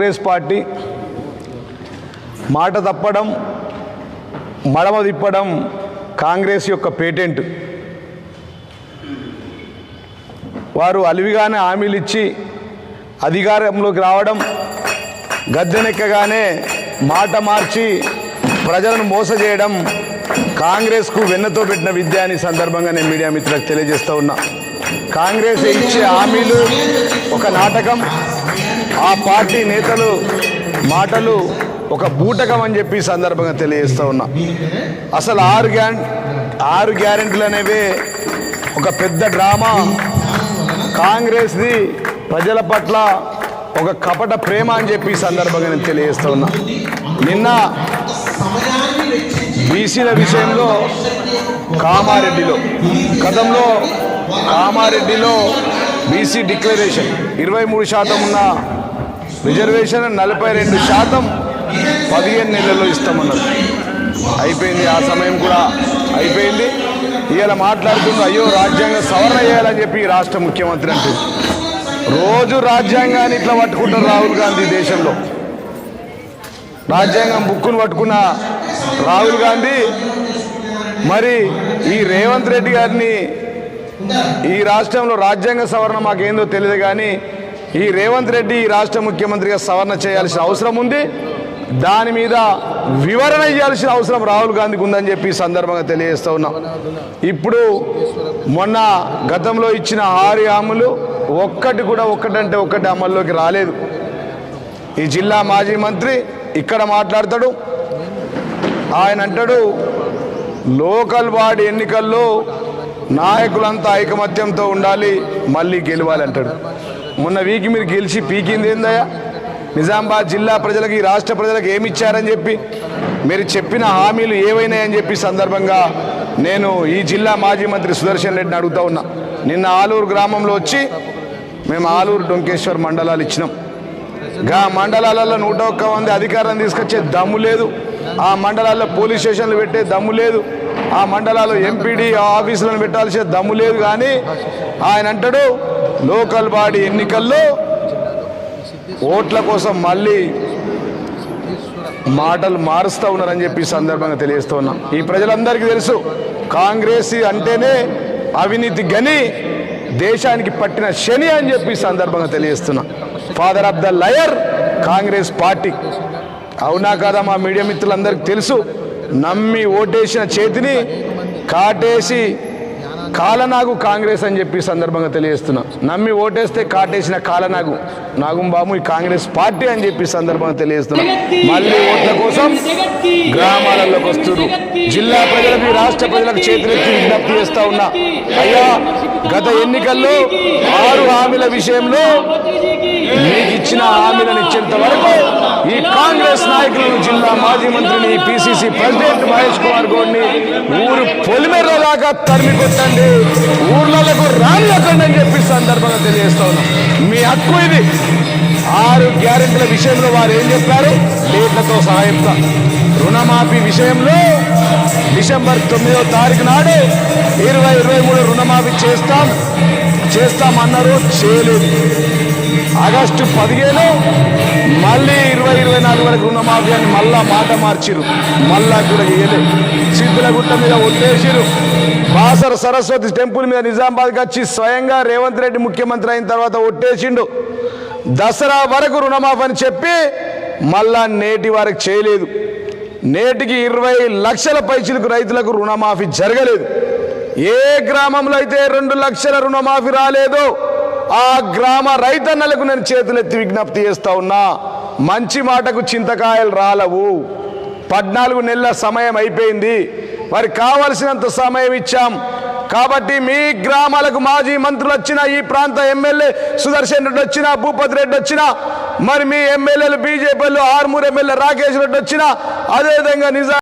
Congress party మాట తప్పడం మడమ తిప్పడం కాంగ్రెస్ యొక్క పేటెంట్. వారు అలివిగానే హామీలు ఇచ్చి అధికారంలోకి రావడం గద్దెనెక్కగానే మాట మార్చి ప్రజలను మోస చేయడం కాంగ్రెస్కు వెన్నతో పెట్టిన విద్య అని సందర్భంగా నేను మీడియా మిత్రులకు తెలియజేస్తూ ఉన్నా. కాంగ్రెస్ ఇచ్చే హామీలు ఒక నాటకం. ఆ పార్టీ నేతలు మాటలు ఒక బూటకం అని చెప్పి సందర్భంగా తెలియజేస్తూ ఉన్నా. అసలు ఆరు గ్యా ఆరు గ్యారెంటీలు అనేవి ఒక పెద్ద డ్రామా. కాంగ్రెస్ది ప్రజల పట్ల ఒక కపట ప్రేమ అని చెప్పి సందర్భంగా నేను తెలియజేస్తూ ఉన్నా. నిన్న బీసీల విషయంలో కామారెడ్డిలో గతంలో కామారెడ్డిలో బీసీ డిక్లరేషన్ ఇరవై మూడు శాతం ఉన్న రిజర్వేషన్ నలభై రెండు శాతం పదిహేను నెలల్లో ఇస్తామన్నారు. అయిపోయింది ఆ సమయం కూడా అయిపోయింది. ఇవాళ మాట్లాడుతుంది అయ్యో రాజ్యాంగ సవరణ చేయాలని చెప్పి రాష్ట్ర ముఖ్యమంత్రి అంటే. రోజు రాజ్యాంగాన్ని ఇట్లా పట్టుకుంటారు రాహుల్ గాంధీ దేశంలో. రాజ్యాంగం బుక్కును పట్టుకున్న రాహుల్ గాంధీ మరి ఈ రేవంత్ రెడ్డి గారిని ఈ రాష్ట్రంలో రాజ్యాంగ సవరణ మాకేందో తెలియదు కానీ ఈ రేవంత్ రెడ్డి ఈ రాష్ట్ర ముఖ్యమంత్రిగా సవరణ చేయాల్సిన అవసరం ఉంది. దాని మీద వివరణ ఇవ్వాల్సిన అవసరం రాహుల్ గాంధీకి ఉందని చెప్పి సందర్భంగా తెలియజేస్తూ ఉన్నాం. ఇప్పుడు మొన్న గతంలో ఇచ్చిన ఆరు హామీలు ఒక్కటి కూడా ఒక్కటంటే ఒక్కటి అమల్లోకి రాలేదు. ఈ జిల్లా మాజీ మంత్రి ఇక్కడ మాట్లాడతాడు. ఆయన అంటాడు లోకల్ వార్డు ఎన్నికల్లో నాయకులంతా ఐకమత్యంతో ఉండాలి మళ్ళీ గెలవాలి అంటాడు. మొన్న వీక్ మీరు గెలిచి పీకింది ఏందయ్యా? నిజామాబాద్ జిల్లా ప్రజలకు ఈ రాష్ట్ర ప్రజలకు ఏమి ఇచ్చారని చెప్పి మీరు చెప్పిన హామీలు ఏవైనాయని చెప్పి సందర్భంగా నేను ఈ జిల్లా మాజీ మంత్రి సుదర్శన్ రెడ్డిని అడుగుతా ఉన్నా. నిన్న ఆలూరు గ్రామంలో వచ్చి మేము ఆలూరు డొంకేశ్వర్ మండలాలు ఇచ్చినాం. గా మండలాలలో నూట ఒక్క మంది అధికారం తీసుకొచ్చే దమ్ము లేదు. ఆ మండలాల్లో పోలీస్ స్టేషన్లు పెట్టే దమ్ము లేదు. ఆ మండలాల్లో ఎంపీడీ ఆఫీసులను పెట్టాల్సిన దమ్ము లేదు కానీ ఆయన అంటాడు లోకల్ బాడీ ఎన్నికల్లో ఓట్ల కోసం మళ్ళీ మాటలు మారుస్తూ ఉన్నారని చెప్పి సందర్భంగా తెలియజేస్తూ ఈ ప్రజలందరికీ తెలుసు కాంగ్రెస్ అంటేనే అవినీతి గని దేశానికి పట్టిన శని అని చెప్పి సందర్భంగా తెలియజేస్తున్నా. Father of the liar Congress party. అవునా కాదా మా మీడియా మిత్రులందరికీ తెలుసు నమ్మి ఓటేసిన చేతిని కాటేసి కాలనాగు కాంగ్రెస్ అని చెప్పి సందర్భంగా తెలియజేస్తున్నా. నమ్మి ఓటేస్తే కాటేసిన కాలనాగు. నాగుంబాము ఈ కాంగ్రెస్ పార్టీ అని చెప్పి సందర్భంగా తెలియజేస్తున్నా. మళ్ళీ ఓట్ల కోసం గ్రామాలలోకి వస్తున్నారు. జిల్లా ప్రజలకు ఈ రాష్ట్ర ప్రజలకు చేతులెత్తి విజ్ఞప్తి చేస్తా ఉన్నా. అయ్యా గత ఎన్నికల్లో ఆరు హామీల విషయంలో మీకు ఇచ్చిన హామీలను ఇచ్చేంత వరకు ఈ కాంగ్రెస్ నాయకులను జిల్లా మాజీ మంత్రిని పిసిసి ప్రెసిడెంట్ మహేష్ కుమార్ గౌడ్ని ఊరు పొలిమేర దాకా తరిమి కొట్టండి ఊర్లకు అని చెప్పి సందర్భంగా తెలియజేస్తా ఉన్నాం. మీ హక్కు ఇది. ఆరు గ్యారెంటీల విషయంలో వారు ఏం చెప్పారు? డేట్లతో సహాయంతో రుణమాఫీ విషయంలో డిసెంబర్ తొమ్మిదవ తారీఖు నాడు ఇరవై ఇరవై మూడు రుణమాఫీ చేస్తాం. చేస్తామన్నారు చేయలేదు. ఆగస్టు పదిహేను మళ్ళీ ఇరవై ఇరవై నాలుగు వరకు రుణమాఫీ అని మళ్ళా మాట మార్చిరు మళ్ళా కూడా చేయలేదు సిద్ధులగుట్ట మీద ఒట్టేసిరు బాసర సరస్వతి టెంపుల్ మీద నిజామాబాద్కి వచ్చి స్వయంగా రేవంత్ రెడ్డి ముఖ్యమంత్రి అయిన తర్వాత ఒట్టేసిండు. దసరా వరకు రుణమాఫీ అని చెప్పి మళ్ళా నేటి వరకు చేయలేదు. నేటికి ఇరవై లక్షల పైచులకు రైతులకు రుణమాఫీ జరగలేదు. ఏ గ్రామంలో అయితే రెండు లక్షల రుణమాఫీ రాలేదో ఆ గ్రామ రైతన్నలకు నేను చేతులెత్తి విజ్ఞప్తి చేస్తా ఉన్నా మంచి మాటకు చింతకాయలు రాలవు. పద్నాలుగు నెలల సమయం అయిపోయింది. మరి కావలసినంత సమయం ఇచ్చాం. కాబట్టి మీ గ్రామాలకు మాజీ మంత్రులు వచ్చిన ఈ ప్రాంత ఎమ్మెల్యే సుదర్శన్ రెడ్డి వచ్చినా భూపతి రెడ్డి వచ్చినా మరి మీ ఎమ్మెల్యేలు బీజేపీలు ఆర్మూర్ ఎమ్మెల్యే రాకేష్ రెడ్డి వచ్చిన అదేవిధంగా నిజా